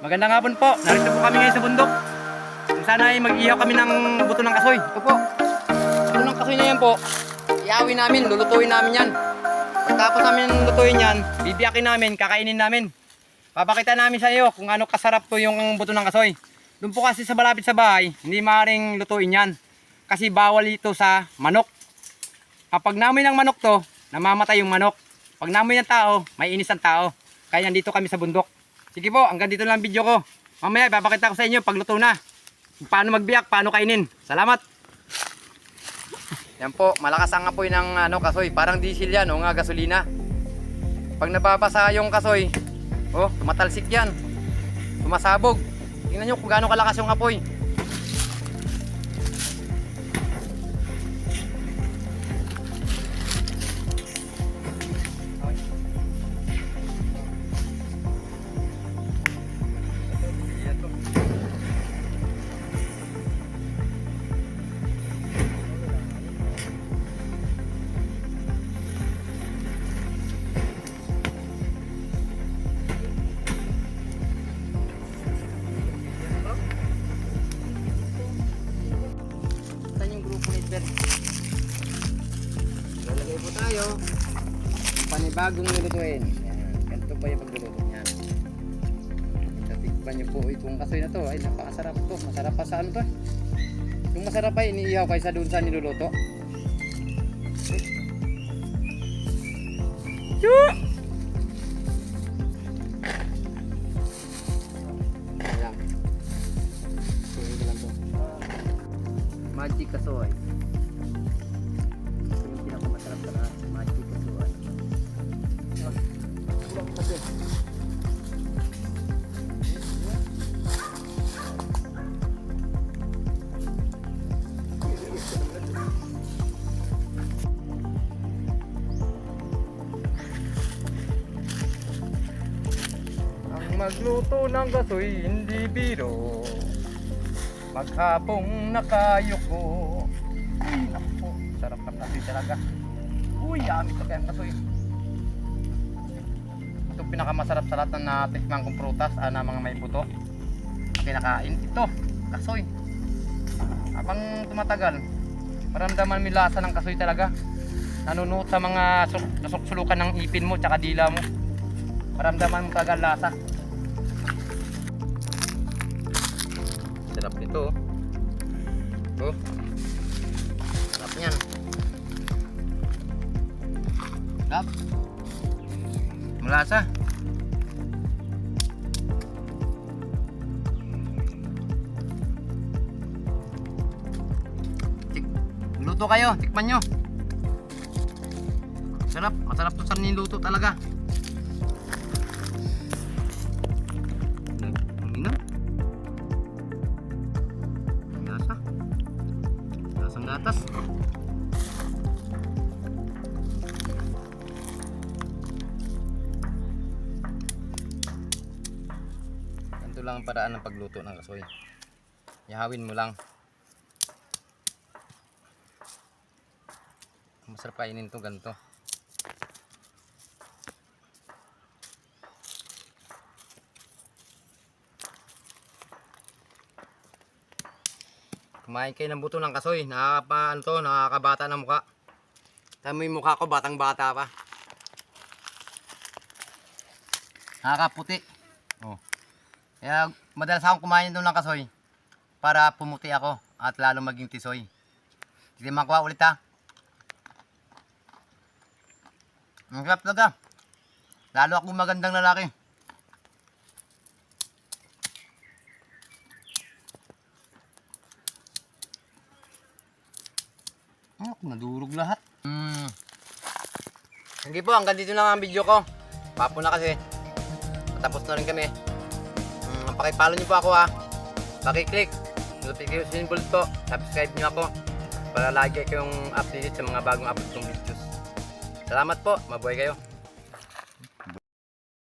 Magandang hapon po. Narito po kami ngayon sa bundok. Kung sana ay mag-ihaw kami ng buto ng kasoy. Ito po. Buto ng kasoy na yan po. Iawin namin, lulutuin namin yan. Pagkatapos namin lutuin yan, bibiyakin namin, kakainin namin. Papakita namin sa iyo kung ano kasarap to yung buto ng kasoy. Doon po kasi sa malapit sa bahay, hindi maaaring lutuin yan. Kasi bawal ito sa manok. Kapag namoy ng manok to, namamatay yung manok. Pag namoy ng tao, may inis ang tao. Kaya nandito kami sa bundok. Sige po, hanggang dito lang ang video ko. Mamaya, ipapakita ko sa inyo pag luto na. Paano magbiyak, paano kainin. Salamat! Yan po, malakas ang apoy ng ano, kasoy. Parang diesel yan o nga gasolina. Pag nababasa yung kasoy, oh, tumatalsik yan. Tumasabog. Tingnan nyo kung gaano kalakas yung apoy. Ni Sir? Lalagay po tayo. Panibagong lulutuin. Yan. Ganito pa yung pagluluto niyan. Tatikpan niyo po itong kasoy na to. Ay, napakasarap to. Masarap pa sa ano to. Yung masarap ay iniihaw kaysa dun sa niluluto. Magic kasoy. Ito yung pinakamasarap sa lahat. Magic kasoy. Magluto ng kasoy hindi biro Maghapong nakayuko. Ay naku, sarap ng kasoy talaga. Uy, yummy to kayang kasoy Ito pinakamasarap sa lahat ng natikman kong prutas ah, na mga may buto. Kinakain ito, kasoy. Habang tumatagal Maramdaman yung lasa ng kasoy talaga. Nanunuot sa mga su- nasuksulukan ng ipin mo tsaka dila mo. Maramdaman mo kagad lasa Sarap nito. oh. Oh. Sarap niyan. Sarap. Malasa. Luto kayo, tikman nyo. Sarap, masarap to sa niluto talaga. Gatas. Ganito lang ang paraan ng pagluto ng kasoy. Ihawin mo lang. Masarap kainin to ganito. Kumain kayo ng buto ng kasoy. Nakakapa, ano to, nakakabata ng mukha. Tama yung mukha ko, batang bata pa. Nakakaputi. Oh. Kaya madalas akong kumain doon ng kasoy para pumuti ako at lalo maging tisoy. Sige makuha ulit ha. Ang sarap talaga. Lalo akong magandang lalaki. Nadurog lahat. Mm. Sige po, hanggang dito lang ang video ko. Papo na kasi. Patapos na rin kami. Mm, pakipalo niyo po ako ha. Pakiclick. Notification symbol po. Subscribe niyo ako. Para lagi kayong updated sa mga bagong upload kong videos. Salamat po. Mabuhay kayo.